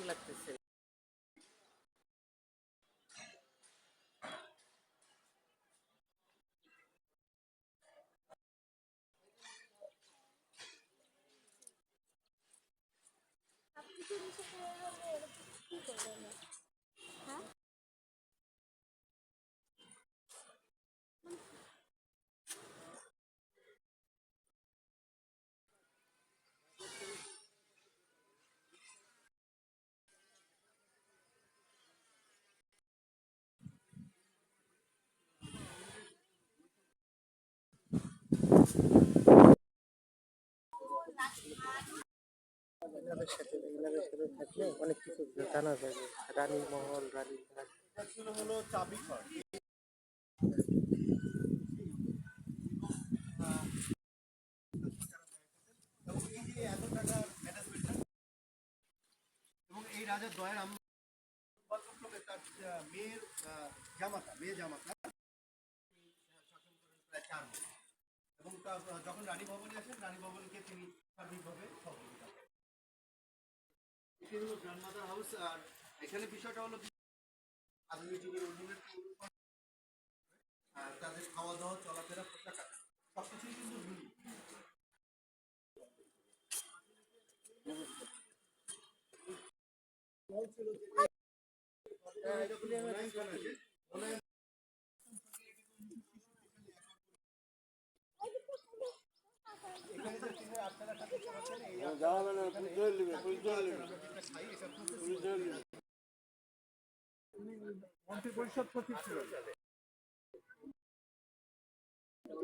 কেমন লাগতেছে? কি করবেন? এনাদের সাথে এনাদের সাথে থাকলে এবং এবং রাজা দয়ের আম গল্পক্রমে তার মেয়ের জামাতা মেয়ে জামাতা। শাসন করেন প্রায় চার এবং আহ, যখন রানী ভবনে আসেন রানী ভবনকে তিনি সার্বিকভাবে সহযোগিতা এটি হলো গ্র্যান্ডমাদার হাউস আর এখানে বিষয়টা হলো আধুনিক যুগের উন্নয়নের আর তাদের খাওয়া দাওয়া চলাফেরা পোশাক সবকিছুই কিন্তু ভিন্ন। মন্ত্রী পরিষদ সচিব ছিল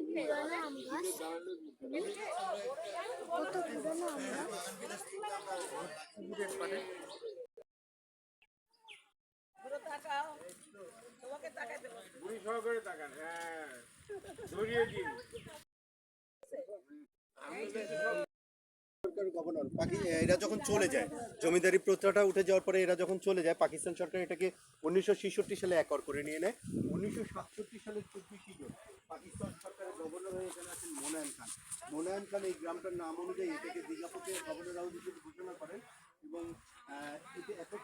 পুরানো আম গাছ বুড়ি সহকারে তাকান হ্যাঁ। ধরিয়ে দিন। গভর্নর এরা যখন চলে যায়, জমিদারি প্রথাটা উঠে যাওয়ার পরে এরা যখন চলে যায়, পাকিস্তান সরকার এটাকে উনিশশো সালে একর করে নিয়ে নেয়। উনিশশো সাতষট্টি সালের চব্বিশে জুন পাকিস্তান সরকারের গভর্নর হয়ে এখানে আছেন মোনায়ন খান। মোনায়ন খান এই গ্রামটার নাম অনুযায়ী এটাকে দীঘাপতি গভর্নর হাউস ঘোষণা করেন এবং এটি এটা